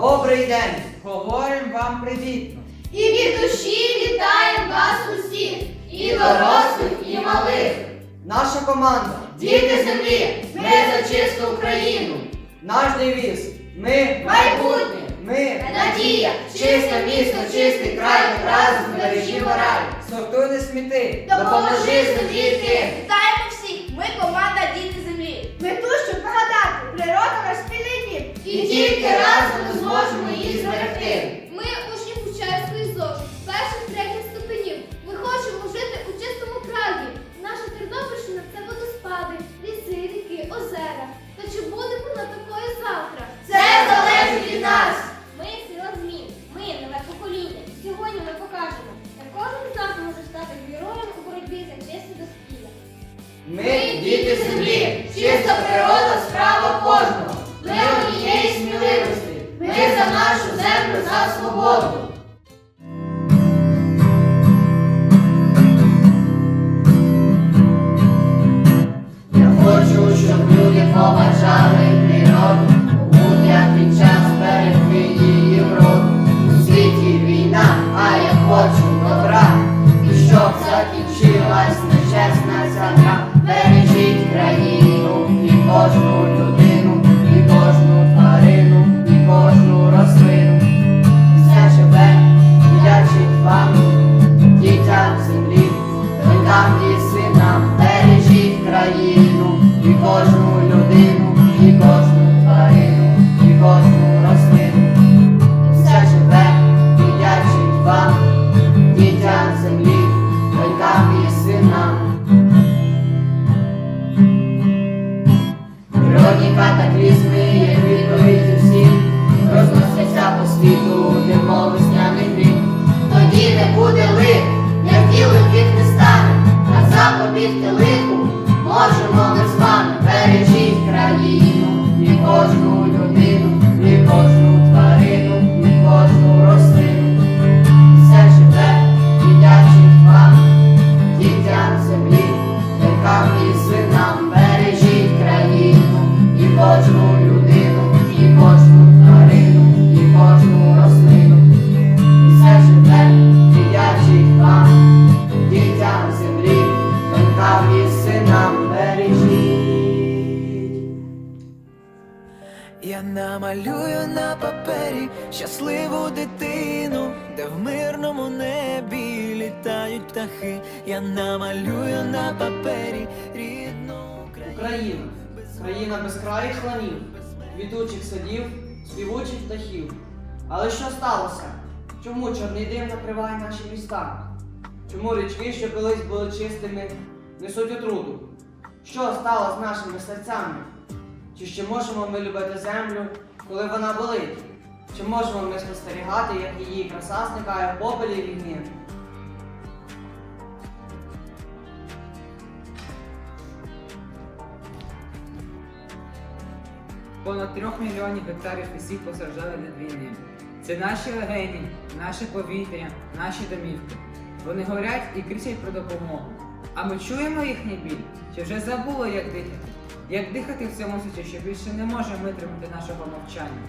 Добрий день! Говоримо вам привітно. І від душі вітаємо вас усіх, і дорослих, і малих. Наша команда Діти землі, ми за чисту Україну. Наш девіз ми майбутнє. Ми надія, чисте місто, чистий край, разом збережімо рай. Сортуй не сміти, допоможи собі. Вітаємо всіх, ми команда. Ми Діти землі, чиста природа, справа кожного. Ми однієї сміливості. Ми за нашу землю, за свободу. І кожну тварину, і кожну рослину. Все живе, вдячить вам, дітям землі, донькам і синам. Природні катаклізми є усім, розносяться по світу, немов весняний грім. Тоді не буде лих, як і лихих не стане, а запобігти лиху Країна безкраїх ланів, квітучих садів, співучих птахів. Але що сталося? Чому чорний дим накриває наші міста? Чому річки, що колись були чистими, несуть отруту? Що стало з нашими серцями? Чи ще можемо ми любити землю, коли вона болить? Чи можемо ми спостерігати, як її краса зникає в попелі війни? Понад трьох мільйонів гектарів лісів постраждали від війни. Це наші легені, наше повітря, наші домівки. Вони горять і кричать про допомогу. А ми чуємо їхній біль, чи вже забули, як дихати? Як дихати в цьому світі, що більше не може витримати нашого мовчання.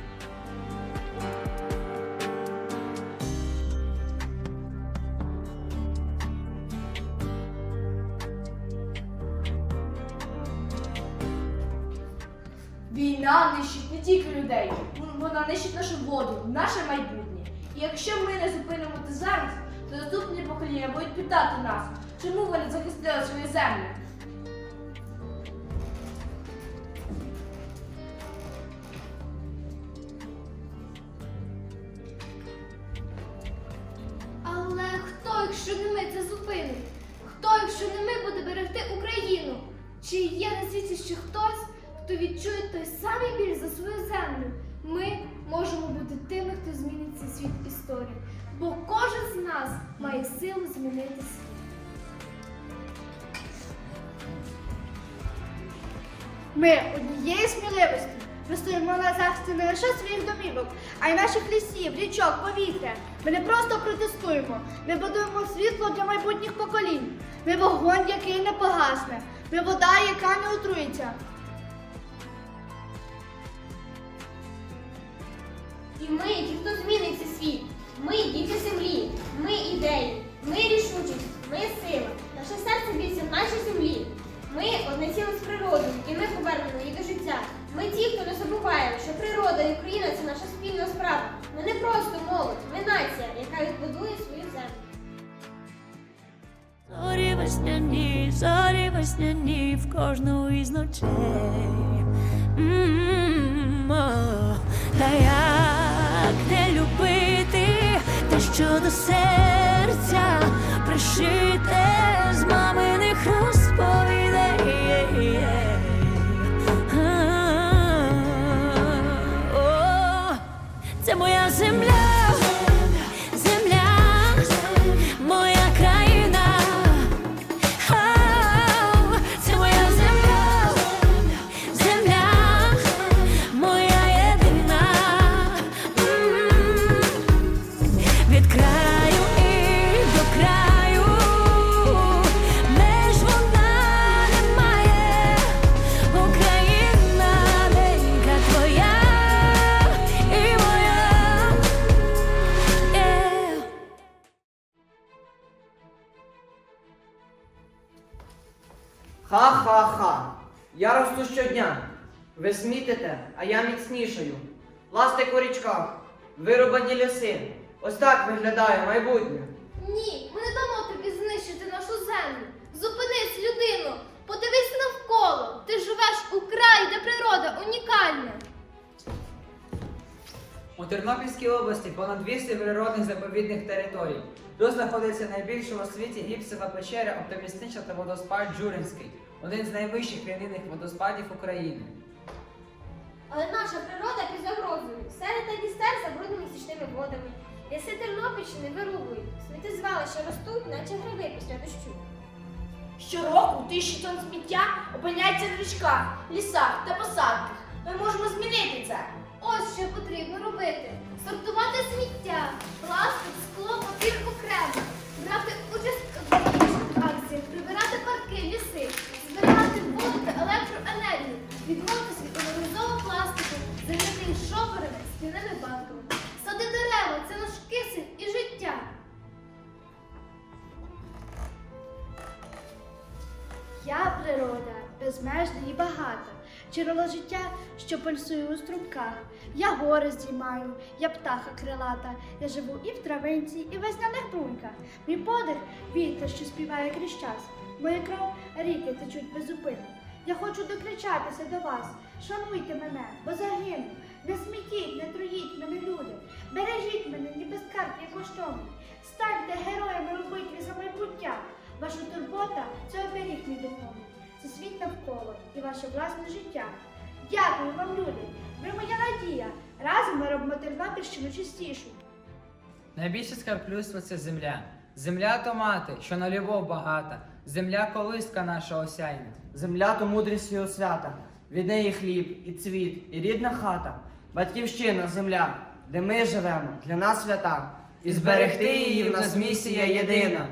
Війна нищить не тільки людей, вона нищить нашу воду, наше майбутнє. І якщо ми не зупинимо це зараз, то наступні покоління будуть питати нас, чому ви не захистили свою землю. Але хто, якщо не ми це зупинить? Хто, якщо не ми буде берегти Україну? Чи є на світі ще хтось, хто відчує той самий біль за свою землю? Ми можемо бути тими, хто змінить цей світ історії, бо кожен з нас має силу змінити світ. Ми однієї сміливості. Ми стоїмо на захисті не лише своїх домівок, а й наших лісів, річок, повітря. Ми не просто протестуємо, ми будуємо світло для майбутніх поколінь. Ми вогонь, який не погасне. Ми вода, яка не отруїться. Ми, ті, хто змінить цей світ. Ми діти землі, ми ідеї, ми рішучість, ми сила. Наше серце б'ється в нашій землі. Ми одне ціле з природою, і ми повернемо її до життя. Ми ті, хто не забуває, що природа і Україна це наша спільна справа. Ми не просто молодь, ми нація, яка відбудує свою землю. Зорі весняні, зорі весняні в кожну із ночей. До серця пришите Ха-ха-ха. Я росту щодня. Ви смітите, а я міцнішаю. Пластик у річках, вирубані ліси. Ось так виглядає майбутнє. Ні, ми не дамо тобі знищити нашу землю. Зупинись, людино, подивись навколо. Ти живеш у краї, де природа унікальна. У Тернопільській області понад 200 природних заповідних територій. Тут знаходиться найбільша у світі гіпсова печера оптимістична та водоспад Джуринський, один з найвищих рівнинних водоспадів України. Але наша природа під загрозою. Сери та Дністер забруднені стічними водами. Ліси Тернопільщини вирубують. Сміттєзвалища ростуть, наче гриби після дощу. Щороку тисячі тонн сміття опиняється в річках, лісах та посадках. Ми можемо змінити це. Ось що потрібно робити: сортувати сміття, пластик, скло, папір окремо, брати участь у екологічних акціях, прибирати парки, ліси, зберігати воду та електроенергію, відмовитися від одноразового пластику, замінити їх шоперами, спільними банками. Сади дерева це наш кисень і життя. Я природа, безмежна і багата, джерело життя, що пульсує у струмках. Я гори здіймаю, я птаха крилата, я живу і в травинці, і в весняних бруньках. Мій подих вітер, що співає крізь час. Моя кров ріки течуть без. Я хочу докричатися до вас. Шануйте мене, бо загину. Не смітіть, не труїть мене, люди. Бережіть мене, ніби скарб я коштовний. Станьте героями у битві за майбуття. Ваша турбота це оберіг мій духовний. Це світ навколо і ваше власне життя. Дякую вам, люди. Ви моя надія. Разом ми робимо Тернопільщину чистішу. Найбільше скарб людства це земля. Земля то мати, що на любов багата. Земля колиска наша осяйна. Земля то мудрість і освята. Від неї хліб, і цвіт, і рідна хата. Батьківщина, земля, де ми живемо, для нас свята. І зберегти її в нас місія єдина.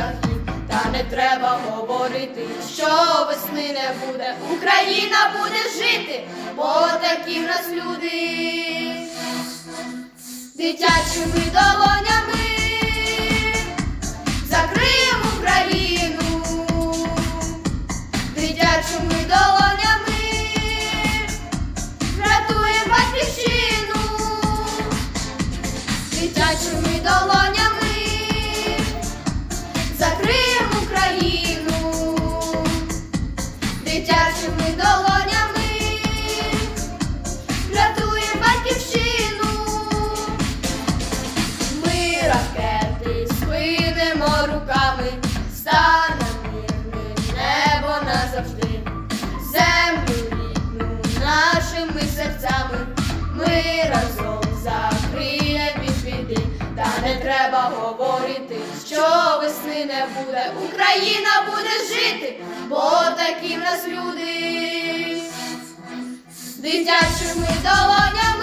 захід, та не треба говорити, що весни не буде. Україна буде жити, бо такі в нас люди, дитячими долонями. Закриємо Україну, дитячими долонями, врятуємо батьківщину, дитячими. Говорити, що весни не буде, Україна буде жити, бо такі в нас люди. Дитячими долонями